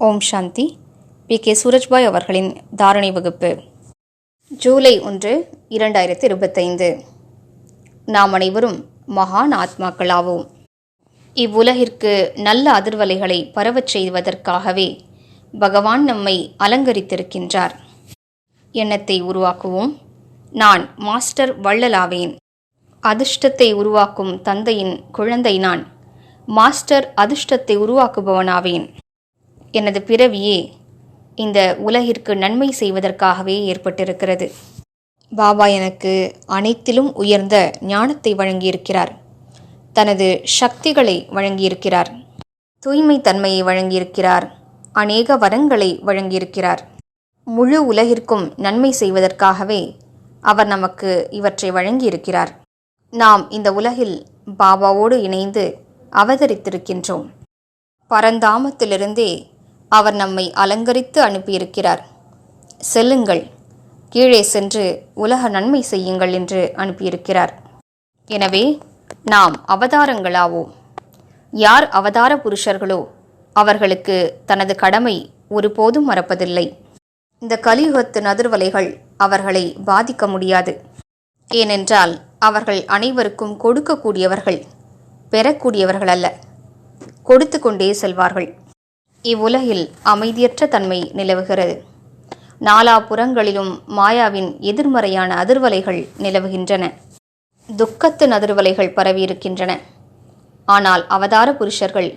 ஓம் சாந்தி. B. K. Surajbhai அவர்களின் தாரணை வகுப்பு. ஜூலை ஒன்று இரண்டாயிரத்தி இருபத்தைந்து நாம் அனைவரும் மகான் ஆத்மாக்களாவோம். இவ்வுலகிற்கு நல்ல அதிர்வலைகளை பரவச் செய்வதற்காகவே பகவான் நம்மை அலங்கரித்திருக்கின்றார். எண்ணத்தை உருவாக்குவோம். நான் மாஸ்டர் வள்ளலாவேன். அதிர்ஷ்டத்தை உருவாக்கும் தந்தையின் குழந்தை நான். மாஸ்டர் அதிர்ஷ்டத்தை உருவாக்குபவனாவேன். எனது பிறவியே இந்த உலகிற்கு நன்மை செய்வதற்காகவே ஏற்பட்டிருக்கிறது. பாபா எனக்கு அனைத்திலும் உயர்ந்த ஞானத்தை வழங்கியிருக்கிறார். தனது சக்திகளை வழங்கியிருக்கிறார். தூய்மை தன்மையை வழங்கியிருக்கிறார். அநேக வரங்களை வழங்கியிருக்கிறார். முழு உலகிற்கும் நன்மை செய்வதற்காகவே அவர் நமக்கு இவற்றை வழங்கியிருக்கிறார். நாம் இந்த உலகில் பாபாவோடு இணைந்து அவதரித்திருக்கின்றோம். பரந்தாமத்திலிருந்தே அவர் நம்மை அலங்கரித்து அனுப்பியிருக்கிறார். செல்லுங்கள். கீழே சென்று உலக நன்மை செய்யுங்கள் என்று அனுப்பியிருக்கிறார். எனவே நாம் அவதாரங்களாவோம். யார் அவதார புருஷர்களோ அவர்களுக்கு தனது கடமை ஒருபோதும் மறப்பதில்லை. இந்த கலியுகத்து நதிர்வலைகள் அவர்களை பாதிக்க முடியாது. ஏனென்றால் அவர்கள் அனைவருக்கும் கொடுக்கக்கூடியவர்கள் பெறக்கூடியவர்கள் அல்ல கொடுத்து கொண்டே செல்வார்கள். இவ்வுலகில் அமைதியற்ற தன்மை நிலவுகிறது. நாலா புறங்களிலும் மாயாவின் எதிர்மறையான அதிர்வலைகள் நிலவுகின்றன. துக்கத்தின் அதிர்வலைகள் பரவியிருக்கின்றன. ஆனால் அவதார புருஷர்கள்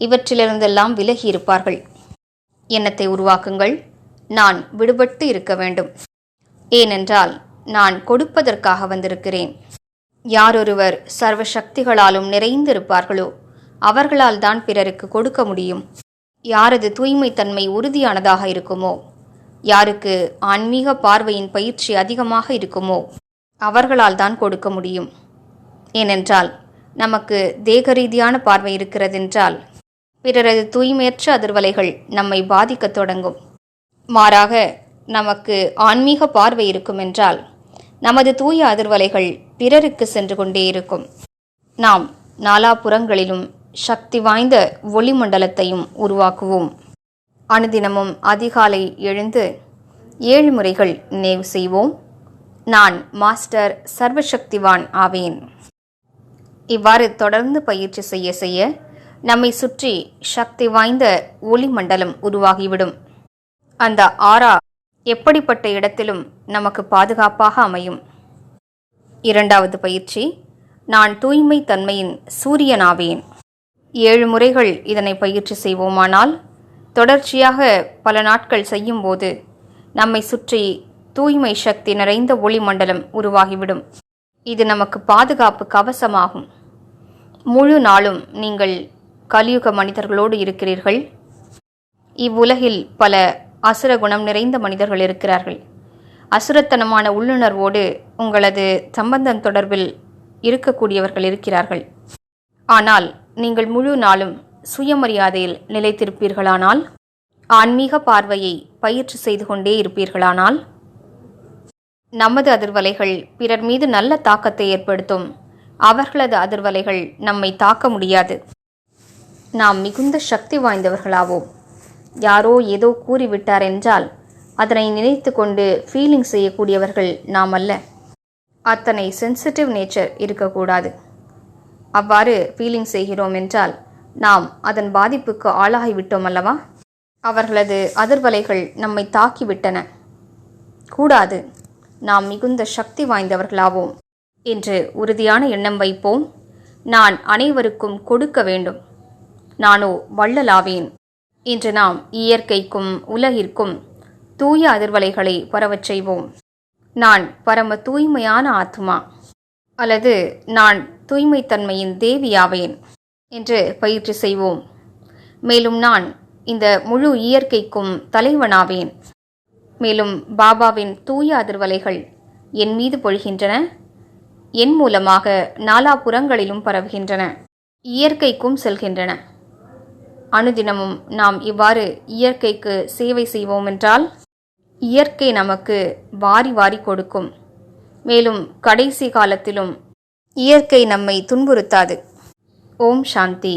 இவற்றிலிருந்தெல்லாம் விலகி இருப்பார்கள் எண்ணத்தை உருவாக்குங்கள்? நான் விடுபட்டு இருக்க வேண்டும். ஏனென்றால் நான் கொடுப்பதற்காக வந்திருக்கிறேன். யாரொருவர் சர்வ சக்திகளாலும் நிறைந்திருப்பார்களோ அவர்களால் தான் பிறருக்கு கொடுக்க முடியும். யாரது தூய்மைத்தன்மை உறுதியானதாக இருக்குமோ? யாருக்கு ஆன்மீக பார்வையின் பயிற்சி அதிகமாக இருக்குமோ? அவர்களால் தான் கொடுக்க முடியும். ஏனென்றால் நமக்கு தேக ரீதியான பார்வை இருக்கிறதென்றால் பிறரது தூய்மையற்ற அதிர்வலைகள் நம்மை பாதிக்கத் தொடங்கும். மாறாக நமக்கு ஆன்மீக பார்வை இருக்குமென்றால் நமது தூய அதிர்வலைகள் பிறருக்கு சென்று கொண்டே இருக்கும். நாம் நாலாபுறங்களிலும் சக்தி வாய்ந்த ஒளிமண்டலத்தையும் உருவாக்குவோம். அனுதினமும் அதிகாலை எழுந்து ஏழு முறைகள் நினைவு செய்வோம். நான் மாஸ்டர் சர்வசக்திவான் ஆவேன். இவ்வாறு தொடர்ந்து பயிற்சி செய்ய செய்ய நம்மை சுற்றி சக்தி வாய்ந்த ஒளிமண்டலம் உருவாகிவிடும். அந்த ஆரா எப்படிப்பட்ட இடத்திலும் நமக்கு பாதுகாப்பாக அமையும்? இரண்டாவது பயிற்சி நான் தூய்மை தன்மையின் சூரியனாவேன். ஏழு முறைகள் இதனை பயிற்சி செய்வோமானால் தொடர்ச்சியாக பல நாட்கள் செய்யும்போது நம்மை சுற்றி தூய்மை சக்தி நிறைந்த ஒளிமண்டலம் உருவாகிவிடும். இது நமக்கு பாதுகாப்பு கவசமாகும். முழு நாளும் நீங்கள் கலியுக மனிதர்களோடு இருக்கிறீர்கள். இவ்வுலகில் பல அசுர குணம் நிறைந்த மனிதர்கள் இருக்கிறார்கள். அசுரத்தனமான உள்ளுணர்வோடு உங்களது சம்பந்தம் தொடர்பில் இருக்கக்கூடியவர்கள் இருக்கிறார்கள். ஆனால் நீங்கள் முழு நாளும் சுயமரியாதையில் நிலைத்திருப்பீர்களானால் ஆன்மீக பார்வையை பயிற்சி செய்து கொண்டே இருப்பீர்களானால் நமது அதிர்வலைகள் பிறர் மீது நல்ல தாக்கத்தை ஏற்படுத்தும். அவர்களது அதிர்வலைகள் நம்மை தாக்க முடியாது. நாம் மிகுந்த சக்தி வாய்ந்தவர்களாவோம். யாரோ ஏதோ கூறிவிட்டார் என்றால் அதனை நினைத்து கொண்டு ஃபீலிங் செய்யக்கூடியவர்கள் நாம் அல்ல அத்தனை சென்சிட்டிவ் நேச்சர் இருக்கக்கூடாது. அவ்வாறு ஃபீலிங் செய்கிறோம் என்றால் நாம் அதன் பாதிப்புக்கு ஆளாகிவிட்டோம் அல்லவா? அவர்களது அதிர்வலைகள் நம்மை தாக்கிவிட்டன கூடாது நாம் மிகுந்த சக்தி வாய்ந்தவர்களாவோம் என்று உறுதியான எண்ணம் வைப்போம். நான் அனைவருக்கும் கொடுக்க வேண்டும். நானோ வள்ளலாவேன் இன்று நாம் இயற்கைக்கும் உலகிற்கும் தூய அதிர்வலைகளை பரவச் செய்வோம். நான் பரம தூய்மையான ஆத்மா. அல்லது நான் தூய்மைத்தன்மையின் தேவியாவேன் என்று பயிற்சி செய்வோம். மேலும் நான் இந்த முழு இயற்கைக்கும் தலைவனாவேன். மேலும் பாபாவின் தூய அதிர்வலைகள் என் மீது பொழிகின்றன. என் மூலமாக நாலாபுறங்களிலும் பரவுகின்றன. இயற்கைக்கும் செல்கின்றன. அனுதினமும் நாம் இவ்வாறு இயற்கைக்கு சேவை செய்வோம் என்றால் இயற்கை நமக்கு வாரி வாரி கொடுக்கும். மேலும் கடைசி காலத்திலும் இயற்கை நம்மை துன்புறுத்தாது. ஓம் சாந்தி.